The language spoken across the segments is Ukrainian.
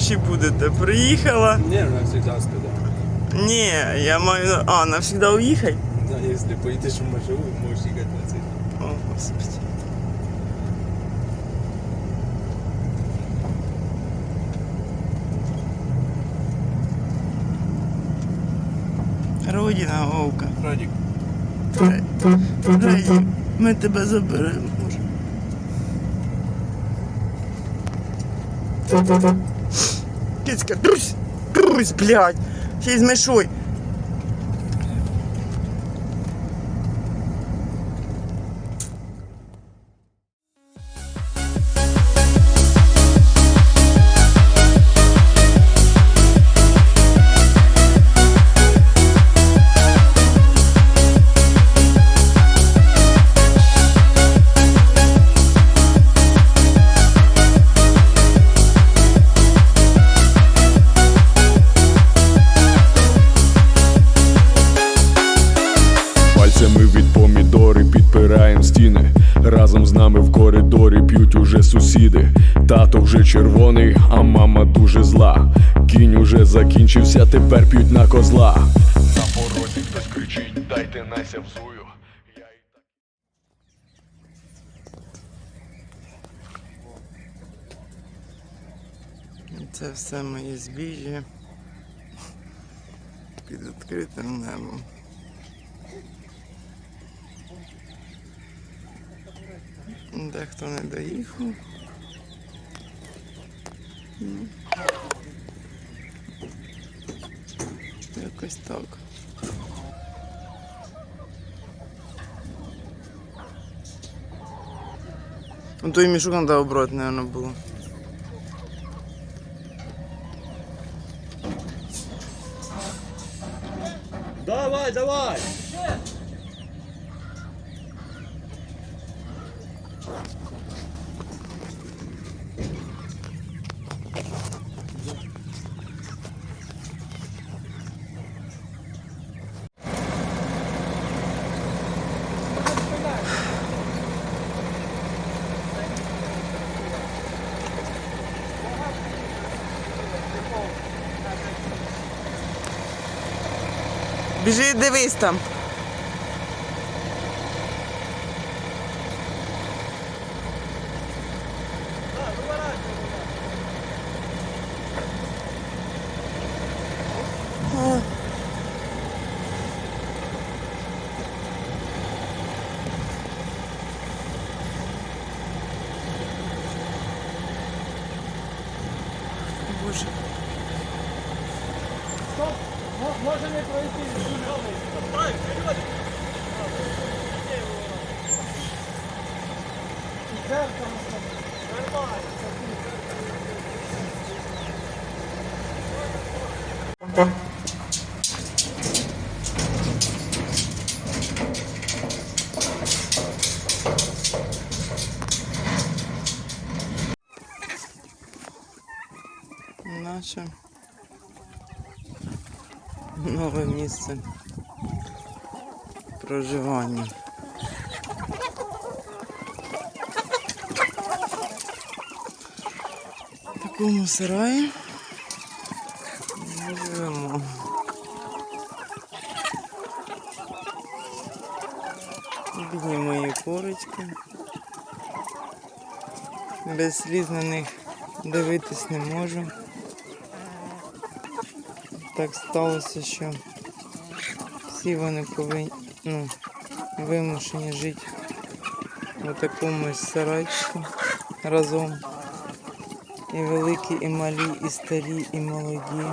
зато рідніші будете. Приїхала. Ні, вона завжди сказала. Ні, я маю. на- А, навсегда уїхай. Да, якщо поїдеш в Машеву, можеш їхати на. О, господи. Родина Вовка. Радік. Раді, ми тебе заберемо. може. Кицька, друзь, друзь, блядь. Ще й. Сусіди. Тато вже червоний, а мама дуже зла. Кінь уже закінчився, тепер п'ють на козла. На порозі хтось кричить, дайте Нася взую. Це все моє збіжжя під відкритим небом. Дехто не доїхав. Ну. Якось так. Ну той мішок треба обрати, мабуть, було. Давай, давай! Біжи, дивись там. А. Боже. Наше нове місце проживання. В такому сараї живемо. Бідні мої корочки. Без сліз на них дивитись не можу. Так сталося, що всі вони повинні ну, вимушені жити у такому сарайчику разом. І великі, і малі, і старі, і молоді,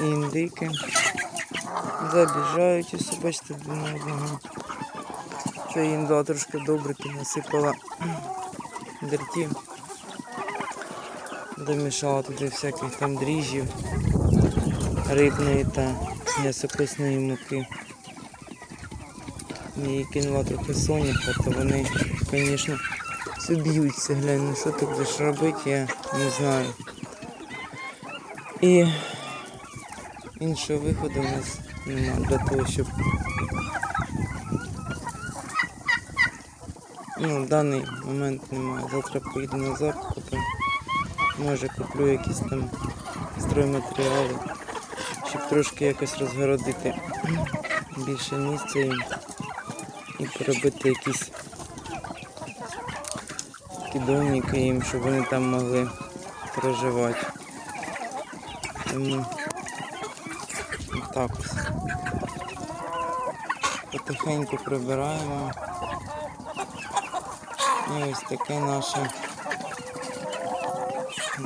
і індики. Забіжають ось, бачите, на одного. Що їм трошки добрики, насипала дертів. Домішала туди всяких там дріжджів, рибної та м'ясокосної муки. І кинула трохи соняха, то вони, звісно, б'ються, глянь, ну що ти будеш робити, я не знаю. І іншого виходу у нас немає для того, щоб Ну, в даний момент немає. Завтра поїду на закупи. Може куплю якісь там стройматеріали, щоб трошки якось розгородити більше місця і поробити якісь такі їм, щоб вони там могли проживати. Тому так ось. Потихеньку прибираємо. І ось таке наше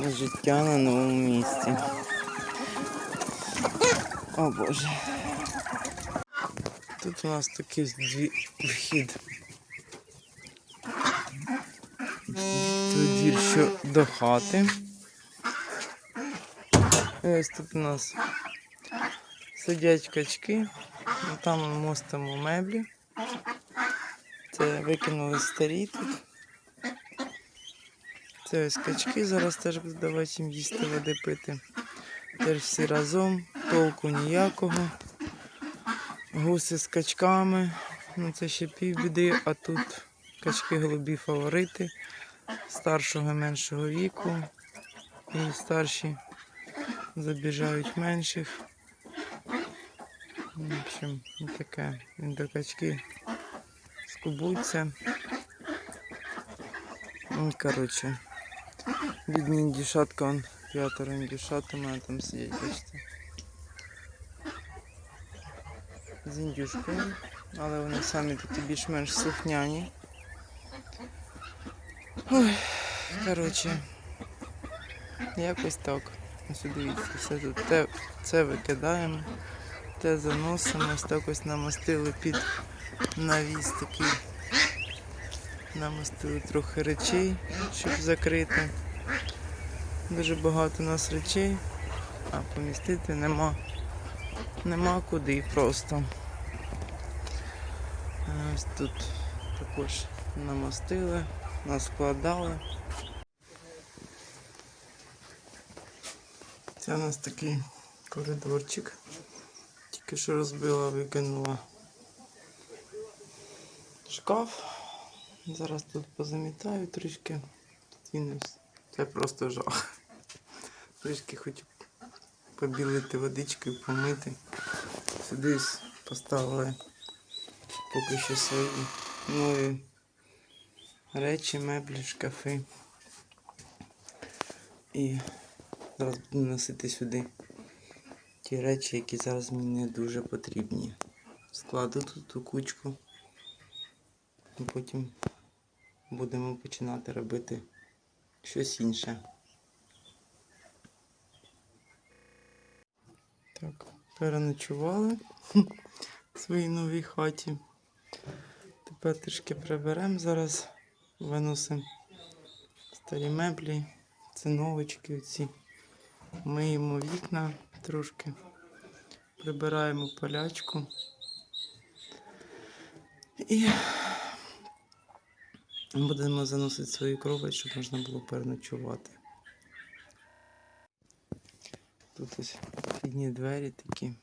життя на новому місці. О Боже. Тут у нас такий дві... вхід. Двір, що до хати. Ось тут у нас сидять качки. Ну, Там ми мостимо меблі. Це викинули старі тут. Це ось качки, зараз теж буду давати їм їсти води пити. Теж всі разом, толку ніякого. Гуси з качками. Ну це ще півбіди, а тут качки голубі фаворити старшого і меншого віку. І старші забіжають менших. В общем, ну таке. До качки скубуться. Ну, коротше, бідні індюшатка, он п'ятеро індюшат у мене там сидять, бачите. З індюшкою, але вони самі такі більш-менш слухняні. Коротше, якось так. Ось дивіться, все тут. Те, це викидаємо, те заносимо, ось так ось намастили під навіс такий. Намастили трохи речей, щоб закрити. Дуже багато у нас речей, а помістити нема, нема куди просто. Ось тут також намастили, наскладали. Це у нас такий коридорчик. Тільки що розбила, викинула шкаф. Зараз тут позамітаю трішки. Це просто жах. Трішки хочу побілити водичкою, помити. Сюди поставили поки що свої нові речі, меблі, шкафи. І зараз буду носити сюди ті речі, які зараз мені дуже потрібні. Складу тут ту кучку. І потім будемо починати робити щось інше. Так, переночували в своїй новій хаті. Тепер трішки приберемо зараз, виносимо старі меблі, циновочки оці. Миємо вікна трошки, прибираємо полячку. І будемо заносити свою кровать, щоб можна було переночувати. Тут ось вхідні двері такі.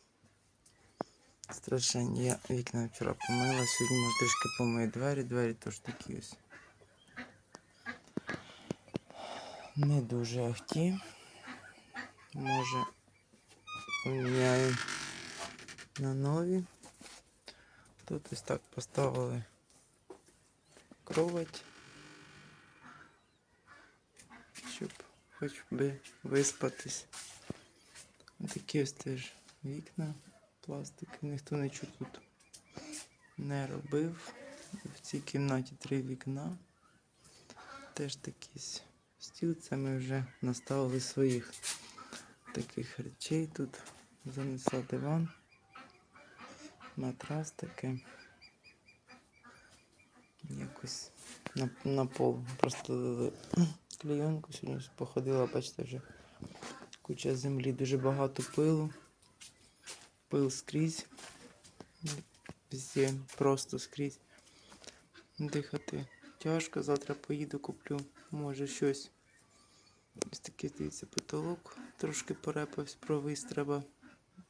Страшенні. Я вікна вчора помила, сьогодні може трішки помию двері, двері теж такі ось. Не дуже ахті. Може поміняю на нові. Тут ось так поставили кровать, щоб хоч би виспатись. Такі ось теж вікна, пластик, ніхто нічого тут не робив. В цій кімнаті три вікна. Теж такий стіл, це ми вже наставили своїх таких речей тут. Занесла диван, матрас таке. Якось на, на пол простелили клейонку. Сьогодні походила, бачите, вже куча землі, дуже багато пилу. Пил скрізь. Везде просто скрізь. Дихати тяжко. Завтра поїду, куплю, може щось. Ось такий, дивіться, потолок. Трошки порепався, провис, треба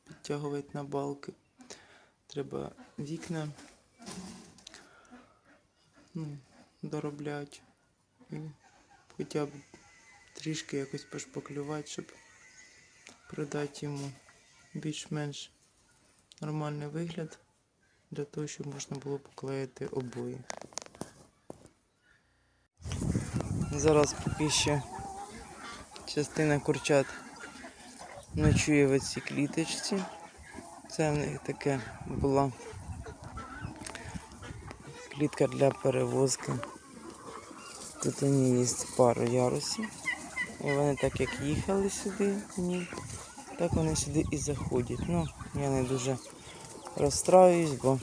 підтягувати на балки. Треба вікна. Ну, доробляти і хоча б трішки якось пошпаклювати, щоб придати йому більш-менш нормальний вигляд для того, щоб можна було поклеїти обої. Зараз поки ще частина курчат ночує в цій кліточці. Це в них таке була клітка для перевозки. Тут вони є пару ярусів. І вони так як їхали сюди, ні, так вони сюди і заходять. Ну, я не дуже розстраюсь, бо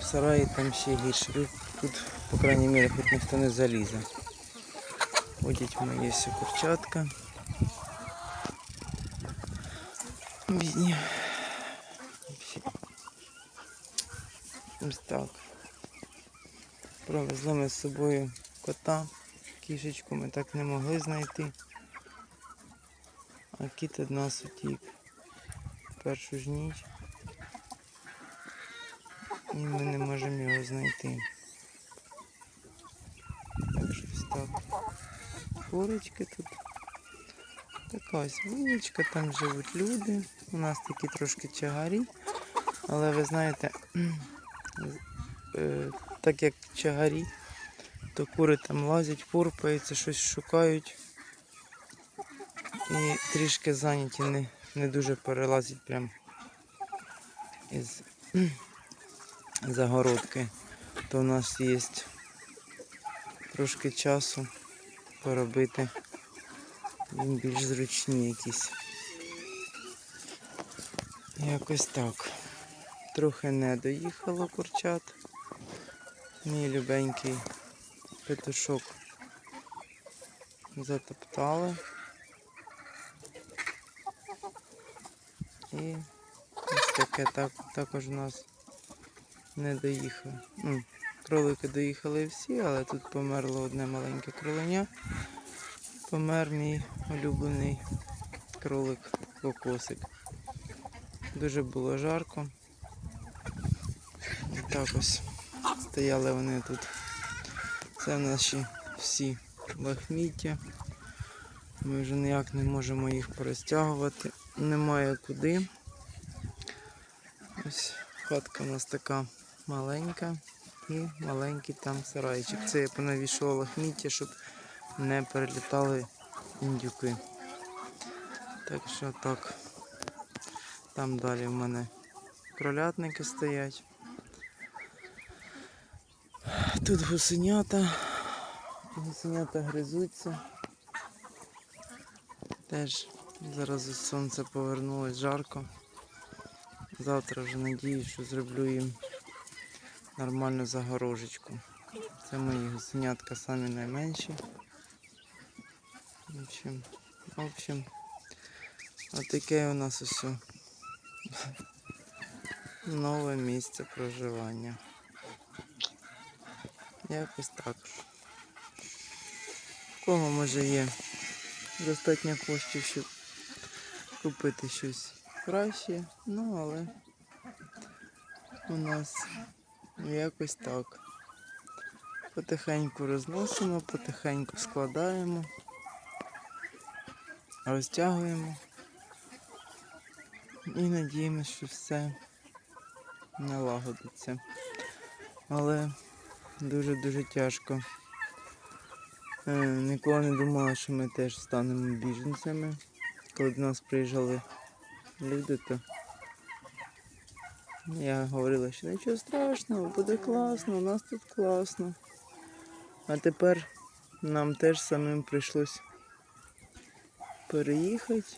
в сараї там ще гірше. Тут, по крайній мірі, хоч ніхто не залізе. Ходять мої всі курчатка. Бідні. Ось так. Провезли ми з собою кота. Кішечку ми так не могли знайти. А кіт від нас утік. Першу ж ніч. І ми не можемо його знайти. Так що ось так. Курочки тут. Така ось вуличка, там живуть люди. У нас такі трошки чагарі. Але ви знаєте, е, так як чагарі, то кури там лазять, пурпаються, щось шукають. І трішки зайняті, не, не дуже перелазять прям із загородки. То у нас є трошки часу поробити їм більш зручні якісь. Якось так. Трохи не доїхало курчат. Мій любенький петушок затоптали. І ось таке так, також у нас не доїхав. Ну, кролики доїхали всі, але тут померло одне маленьке кроленя. Помер мій улюблений кролик кокосик. Дуже було жарко. І так ось стояли вони тут. Це наші всі лахміття. Ми вже ніяк не можемо їх перестягувати. Немає куди. Ось хатка у нас така маленька і маленький там сарайчик. Це я понавішувала лахміття, щоб не перелітали індюки. Так що так. Там далі в мене кролятники стоять. Тут гусенята. Гусенята гризуться. Теж зараз сонце повернулось жарко. Завтра вже надіюсь, що зроблю їм нормальну загорожечку. Це мої гусенятка самі найменші. В общем, в общем, отаке у нас усе нове місце проживання. Якось так. В кого може є достатньо коштів, щоб купити щось краще, ну але у нас якось так. Потихеньку розносимо, потихеньку складаємо, розтягуємо і надіємося, що все налагодиться. Але дуже-дуже тяжко. Е, Ніколи не думала, що ми теж станемо біженцями. Коли до нас приїжджали люди, то я говорила, що нічого страшного, буде класно, у нас тут класно. А тепер нам теж самим прийшлось переїхати.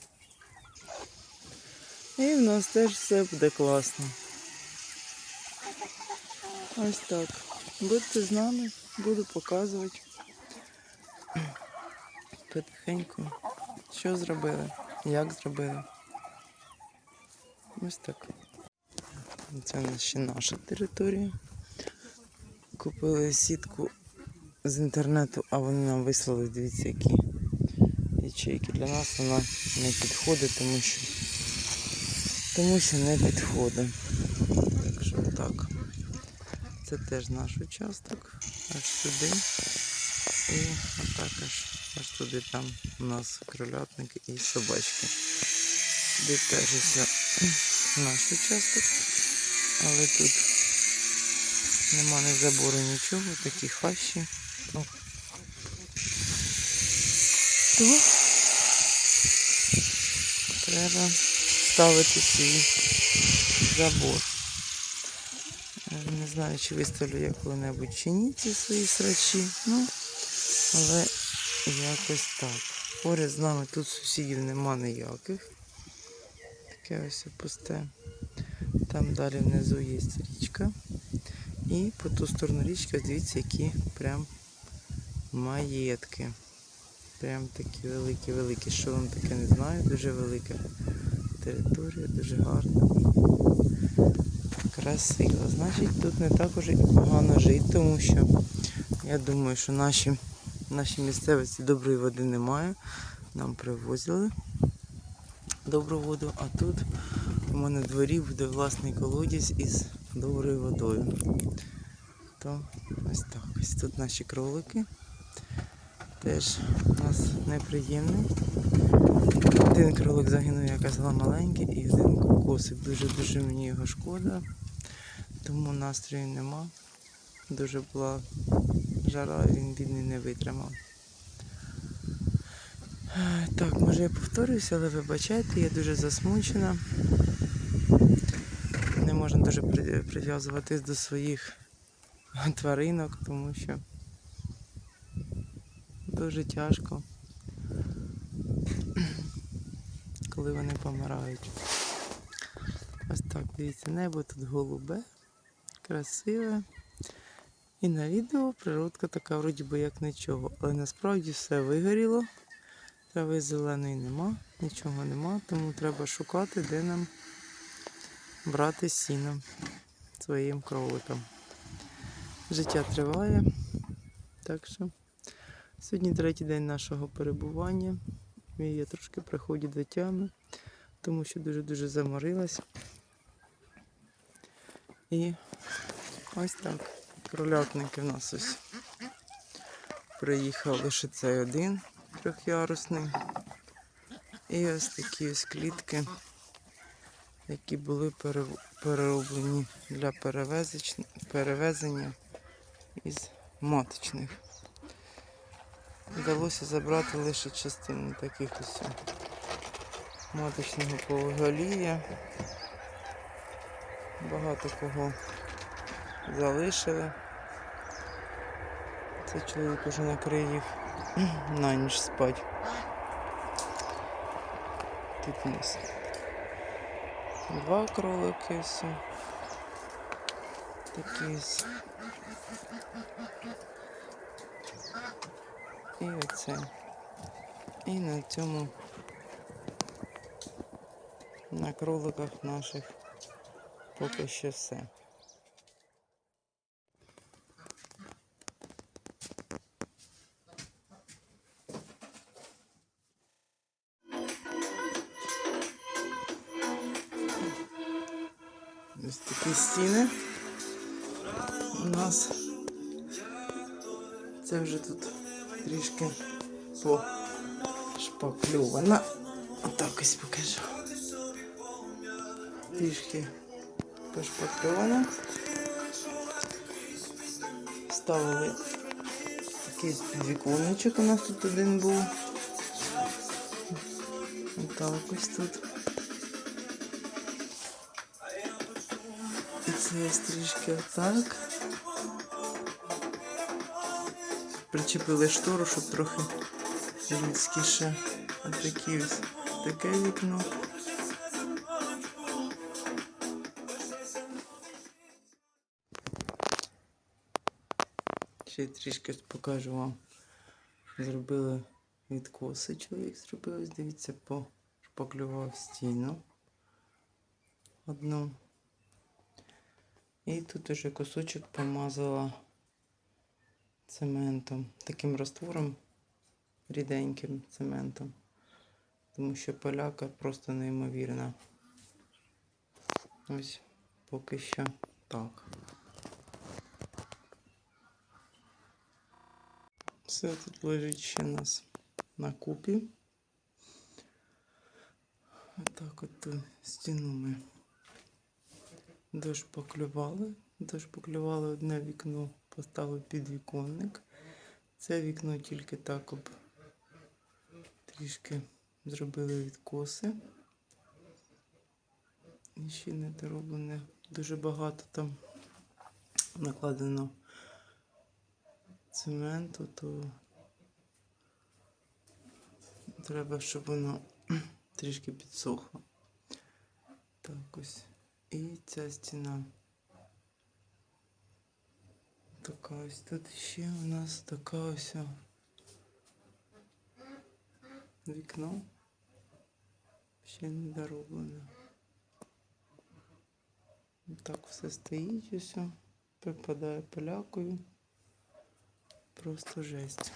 І в нас теж все буде класно. Ось так. Будьте з нами, буду показувати потихеньку, що зробили, як зробили. Ось так. Це ще наша територія. Купили сітку з інтернету, а вони нам вислали, дивіться, які ячейки. Для нас вона не підходить, тому що, тому що не підходить. Так що так. Це теж наш участок, аж сюди. І отак аж, туди там у нас кролятник і собачки. Сюди теж ось наш участок. Але тут нема ні забору нічого, такі хащі. То треба ставити свій забор. Не знаю, чи виставлю я коли-небудь чи ні ці свої срачі. Ну, але якось так. Поряд з нами тут сусідів нема ніяких. Таке ось пусте. Там далі внизу є річка. І по ту сторону річки, дивіться, які прям маєтки. Прям такі великі-великі. Що вам таке не знаю, дуже велика територія, дуже гарна. Красиво. Значить, тут не так уже і погано жити, тому що я думаю, що наші, нашій місцевості доброї води немає. Нам привозили добру воду, а тут у мене в дворі буде власний колодязь із доброю водою. То ось так. Ось тут наші кролики. Теж у нас неприємний. Один кролик загинув, я казала, маленький, і один кокосик. Дуже-дуже мені його шкода. Тому настрою нема. Дуже була жара, він бідний не витримав. Так, може я повторююся, але вибачайте, я дуже засмучена. Не можна дуже прив'язуватись до своїх тваринок, тому що дуже тяжко, коли вони помирають. Ось так, дивіться, небо тут голубе, красиве. І на відео природка така вроді би як нічого. Але насправді все вигоріло. Трави зеленої нема, нічого нема, тому треба шукати, де нам брати сіно своїм кроликам. Життя триває. Так що сьогодні третій день нашого перебування. І я трошки приходжу до тями, тому що дуже-дуже заморилась. І ось так. Кролятники в нас ось. Приїхав лише цей один трьохярусний. І ось такі ось клітки, які були перероблені для перевезення із маточних. Вдалося забрати лише частину таких ось маточного поголів'я. Багато кого залишили. Цей чоловік уже накрив їх на ніч спать. Тут у нас два кролики все. Такі. І оце. І на цьому на кроликах наших поки що все. Пошпакльовано. Отак ось покажу. Трішки пошпакльовано. Ставили такий віконечок у нас тут один був. Отак ось тут. І це ось трішки отак. Причепили штору, щоб трохи людськіше. Отакі ось таке вікно. Ще трішки покажу вам. Зробили відкоси, чоловік зробив, ось дивіться, пошпаклював стіну одну. І тут уже кусочок помазала цементом, таким раствором, ріденьким цементом тому що поляка просто неймовірна. Ось поки що так. Все тут лежить ще у нас на купі. Отак от ту стіну ми дошпоклювали, дощ поклювали одне вікно, поставили підвіконник. Це вікно тільки так об трішки зробили відкоси. І ще не дороблене. Дуже багато там накладено цементу, то треба, щоб воно трішки підсохло. Так ось. І ця стіна. Така ось тут ще у нас така ось вікно. Ще не дороблене. Так все стоїть усе. Припадає полякою. Просто жесть.